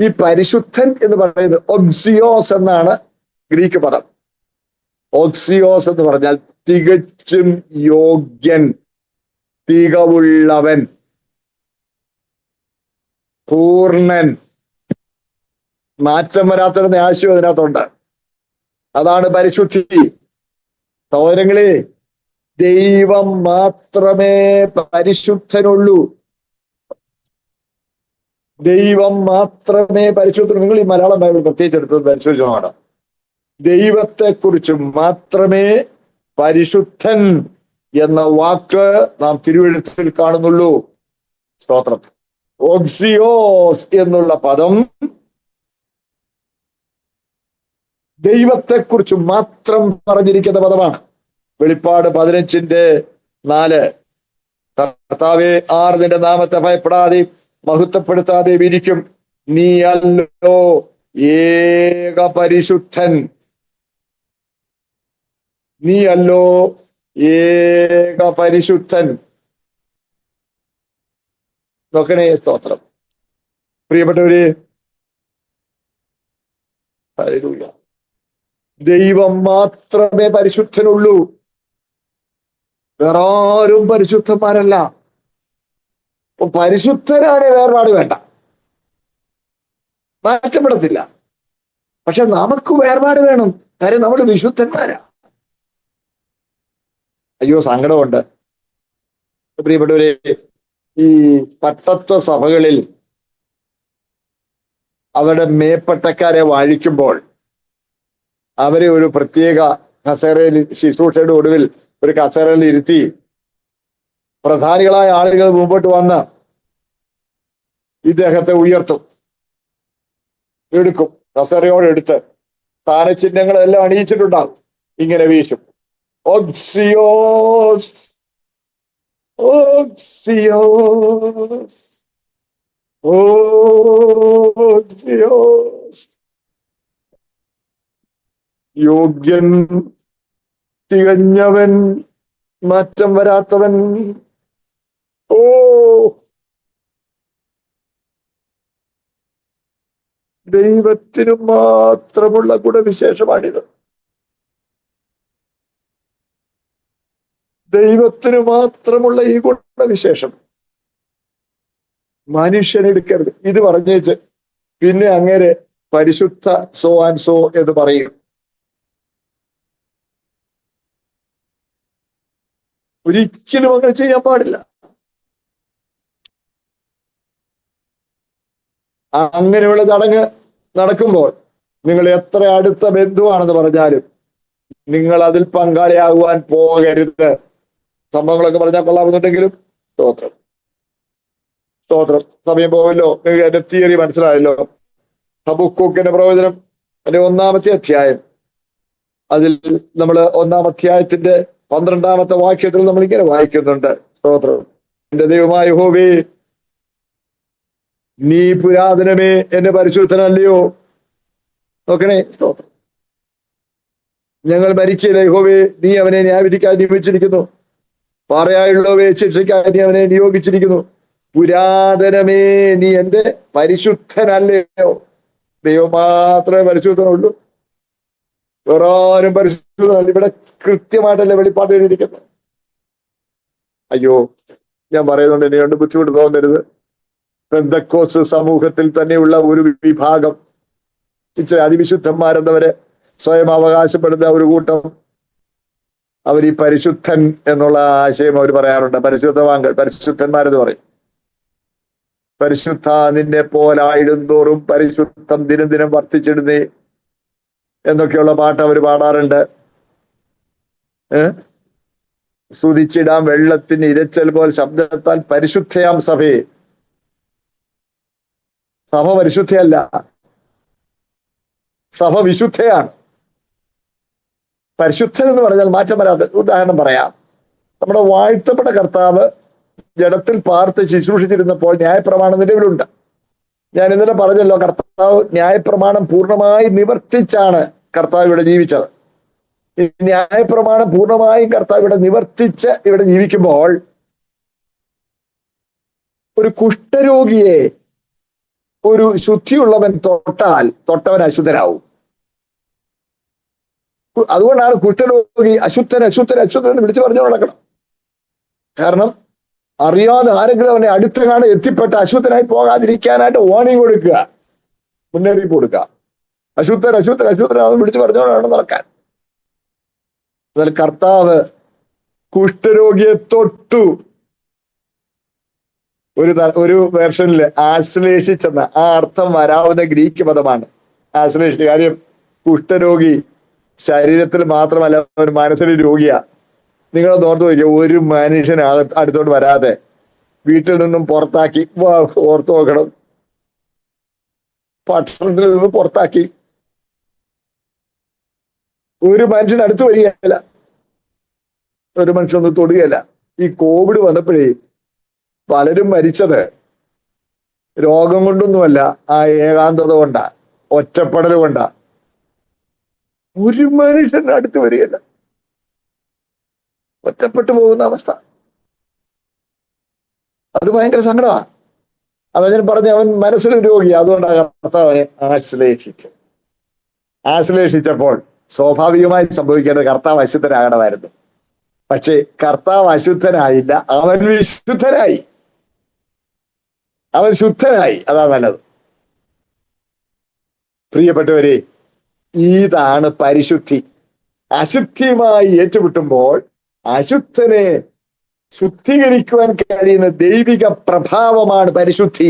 ഈ പരിശുദ്ധൻ എന്ന് പറയുന്നത് ഒക്സിയോസ് എന്നാണ് ഗ്രീക്ക് പദം. ഓക്സിയോസ് എന്ന് പറഞ്ഞാൽ തികച്ചും യോഗ്യൻ തികവുള്ളവൻ പൂർണൻ. മാറ്റം വരാത്തൊരു ആശയം അതിനകത്തുണ്ട്. അതാണ് പരിശുദ്ധി. സഹോദരങ്ങളെ ദൈവം മാത്രമേ പരിശുദ്ധനുള്ളൂ. ദൈവം മാത്രമേ പരിശോധന നിങ്ങൾ ഈ മലയാളം ബൈബിൾ പ്രത്യേകിച്ച് എടുത്തത് പരിശോധിച്ചതാണ് ദൈവത്തെക്കുറിച്ച് മാത്രമേ പരിശുദ്ധൻ എന്ന വാക്ക് നാം തിരുവെഴുത്തിൽ കാണുന്നുള്ളൂ. സ്തോത്രം. ഓക്സിയോസ് എന്നുള്ള പദം ദൈവത്തെക്കുറിച്ച് മാത്രം പറഞ്ഞിരിക്കുന്ന പദമാണ്. വെളിപ്പാട് പതിനഞ്ചിന്റെ നാല്. കർത്താവെ ആറിന്റെ നാമത്തെ ഭയപ്പെടാതെ മഹത്വപ്പെടുത്താതെ വിരിക്കും. നീ അല്ലോ ഏക പരിശുദ്ധൻ. നീ അല്ലോ ഏക പരിശുദ്ധൻ. നോക്കണേ സ്തോത്രം. പ്രിയപ്പെട്ടവര് ദൈവം മാത്രമേ പരിശുദ്ധനുള്ളൂ. വേറെ ആരും പരിശുദ്ധന്മാരല്ല. പരിശുദ്ധനാണ് വേർപാട് വേണ്ട. മാറ്റപ്പെടത്തില്ല. പക്ഷെ നമുക്ക് വേർപാട് വേണം? കാര്യം നമ്മൾ വിശുദ്ധന്മാരാ. അയ്യോ സങ്കടമുണ്ട്. പ്രിയപ്പെട്ടവരെ ഈ പട്ടത്വ സഭകളിൽ അവരുടെ മേപ്പട്ടക്കാരെ വാഴിക്കുമ്പോൾ അവരെ ഒരു പ്രത്യേക കസേരയിൽ ശുശ്രൂഷയുടെ ഒടുവിൽ ഒരു കസേരയിൽ ഇരുത്തി പ്രധാനികളായ ആളുകൾ മുമ്പോട്ട് വന്ന് ഇദ്ദേഹത്തെ ഉയർത്തും. എടുക്കും. കസറയോടെടുത്ത് സ്ഥാനചിഹ്നങ്ങളെല്ലാം അണിയിച്ചിട്ടുണ്ടാകും ഇങ്ങനെ വീശും. ഓക്സിയോസ് ഓക്സിയോസ് ഓക്സിയോസ് യോഗ്യൻ തികഞ്ഞവൻ മാറ്റം വരാത്തവൻ. ദൈവത്തിനു മാത്രമുള്ള ഗുണവിശേഷമാണിത്. ദൈവത്തിനു മാത്രമുള്ള ഈ ഗുണവിശേഷം. മനുഷ്യനെടുക്കരുത് ഇത് പറഞ്ഞേച്ച് പിന്നെ അങ്ങനെ പരിശുദ്ധ സോ ആൻഡ് സോ എന്ന് പറയും. ഒരിക്കലും അങ്ങനെ ചെയ്യാൻ പാടില്ല. അങ്ങനെയുള്ള ചടങ്ങ് നടക്കുമ്പോൾ നിങ്ങൾ എത്ര അടുത്ത ബന്ധുവാണെന്ന് പറഞ്ഞാലും നിങ്ങൾ അതിൽ പങ്കാളിയാകുവാൻ പോകരുത്. സംഭവങ്ങളൊക്കെ പറഞ്ഞാൽ കൊള്ളാമെന്നുണ്ടെങ്കിലും സ്തോത്രം. സ്തോത്രം. സമയം പോകല്ലോ. നിങ്ങൾക്ക് എന്റെ തിയറി മനസ്സിലായല്ലോ. ഹബുക്കൂക്കിന്റെ പ്രവചനം അതിന്റെ ഒന്നാമത്തെ അധ്യായം. അതിൽ നമ്മൾ ഒന്നാം അധ്യായത്തിന്റെ പന്ത്രണ്ടാമത്തെ വാക്യത്തിൽ നമ്മൾ ഇങ്ങനെ വായിക്കുന്നുണ്ട്. സ്തോത്രം. എന്റെ ദൈവമായ ഹോവേ നീ പുരാതനമേ എന്റെ പരിശുദ്ധനല്ലയോ? നോക്കണേ. സ്തോത്രം. ഞങ്ങൾ മരിക്കില്ല യഹോവേ നീ അവനെ ന്യായവിധിക്കാൻ നിയമിച്ചിരിക്കുന്നു. പാറയായുള്ളവേ ശിക്ഷിക്കാൻ നീ അവനെ നിയോഗിച്ചിരിക്കുന്നു. പുരാതനമേ നീ എന്റെ പരിശുദ്ധനല്ലയോ? ദൈവം മാത്രമേ പരിശുദ്ധനുള്ളൂ. വേറെ ആരും പരിശുദ്ധനല്ല. ഇവിടെ കൃത്യമായിട്ടല്ലേ വെളിപ്പാട് എഴുതിയിരിക്കുന്നത്. അയ്യോ ഞാൻ പറയുന്നുണ്ട് എന്നെ കൊണ്ട് ബുദ്ധിമുട്ട് തോന്നരുത്. പെന്തക്കോസ് സമൂഹത്തിൽ തന്നെയുള്ള ഒരു വിഭാഗം. ഇച്ചിരി അതിവിശുദ്ധന്മാരെന്നവരെ സ്വയം അവകാശപ്പെടുന്ന ഒരു കൂട്ടം. അവർ ഈ പരിശുദ്ധൻ എന്നുള്ള ആശയം അവർ പറയാറുണ്ട്. പരിശുദ്ധവാങ്കൾ പരിശുദ്ധന്മാരെന്ന് പറയും. പരിശുദ്ധ നിന്നെ പോലായിടുന്തോറും പരിശുദ്ധം ദിനം ദിനം വർദ്ധിച്ചിടുന്നേ എന്നൊക്കെയുള്ള പാട്ട് അവർ പാടാറുണ്ട്. സ്തുതിച്ചിടാം വെള്ളത്തിന് ഇരച്ചൽ പോലെ ശബ്ദത്താൽ പരിശുദ്ധയാം സഭയെ. സഭ പരിശുദ്ധയല്ല. സഭ വിശുദ്ധയാണ്. പരിശുദ്ധൻ എന്ന് പറഞ്ഞാൽ മാറ്റം വരാത്ത ഉദാഹരണം പറയാം. നമ്മുടെ വാഴ്ത്തപ്പെട്ട കർത്താവ് ജഡത്തിൽ പാർത്ത് ശുശ്രൂഷിച്ചിരുന്നപ്പോൾ ന്യായപ്രമാണം നിലവിലുണ്ട്. ഞാൻ ഇന്നലെ പറഞ്ഞല്ലോ കർത്താവ് ന്യായപ്രമാണം പൂർണമായി നിവർത്തിച്ചാണ് കർത്താവ് ഇവിടെ ജീവിച്ചത്. ഈ ന്യായപ്രമാണം പൂർണമായും കർത്താവ് ഇവിടെ നിവർത്തിച്ച് ഇവിടെ ജീവിക്കുമ്പോൾ ഒരു കുഷ്ഠരോഗിയെ ഒരു ശുദ്ധിയുള്ളവൻ തൊട്ടാൽ തൊട്ടവൻ അശുദ്ധനാവും. അതുകൊണ്ടാണ് കുഷ്ഠരോഗി അശുദ്ധൻ അശുദ്ധൻ അശുദ്ധൻ എന്ന് വിളിച്ചു പറഞ്ഞു നടക്കണം. കാരണം അറിയാതെ ആരെങ്കിലും അവനെ അടുത്തെങ്ങാണ് എത്തിപ്പെട്ട അശുദ്ധനായി പോകാതിരിക്കാനായിട്ട് വാണിംഗ് കൊടുക്കുക. മുന്നറിയിപ്പ് കൊടുക്കുക. അശുദ്ധൻ അശുദ്ധൻ അശുദ്ധൻ വിളിച്ചു പറഞ്ഞുകൊണ്ടാണ് നടക്കാൻ. എന്നാൽ കർത്താവ് കുഷ്ഠരോഗിയെ തൊട്ടു. ഒരു ഒരു വേർഷനിൽ ആശ്ലേഷിച്ചെന്ന ആ അർത്ഥം വരാവുന്ന ഗ്രീക്ക് പദമാണ് ആശ്ലേഷിച്ച് കാര്യം കുഷ്ഠരോഗി ശരീരത്തിൽ മാത്രമല്ല ഒരു മനസ്സിന് രോഗിയാ. നിങ്ങൾ ഓർത്ത് നോക്കിയോ ഒരു മനുഷ്യന് അടുത്തോട്ട് വരാതെ വീട്ടിൽ നിന്നും പുറത്താക്കി ഓർത്ത് നോക്കണം. പട്ടണത്തിൽ നിന്ന് പുറത്താക്കി. ഒരു മനുഷ്യൻ അടുത്ത് വരികയല്ല. ഒരു മനുഷ്യനൊന്നും തൊടുകയല്ല. ഈ കോവിഡ് വന്നപ്പോഴേ പലരും മരിച്ചത്. രോഗം കൊണ്ടൊന്നുമല്ല ആ ഏകാന്തത കൊണ്ട ഒറ്റപ്പെടൽ കൊണ്ട. ഒരു മനുഷ്യന്റെ അടുത്ത് വരികയല്ല. ഒറ്റപ്പെട്ടു പോകുന്ന അവസ്ഥ. അത് ഭയങ്കര സങ്കടമാ. അതാ ഞാൻ പറഞ്ഞ അവൻ മനസ്സിന് രോഗി. അതുകൊണ്ട് കർത്താവിനെ ആശ്ലേഷിച്ചു ആശ്ലേഷിച്ചപ്പോൾ സ്വാഭാവികമായി സംഭവിക്കേണ്ടത് കർത്താവ് അശുദ്ധനാകണമായിരുന്നു. പക്ഷേ കർത്താവ് അശുദ്ധനായില്ല അവൻ വിശുദ്ധനായി. അവൻ ശുദ്ധനായി. അതാ നല്ലത്. പ്രിയപ്പെട്ടവരെ ഇതാണ് പരിശുദ്ധി. അശുദ്ധിയുമായി ഏറ്റുമുട്ടുമ്പോൾ അശുദ്ധനെ ശുദ്ധീകരിക്കുവാൻ കഴിയുന്ന ദൈവിക പ്രഭാവമാണ് പരിശുദ്ധി.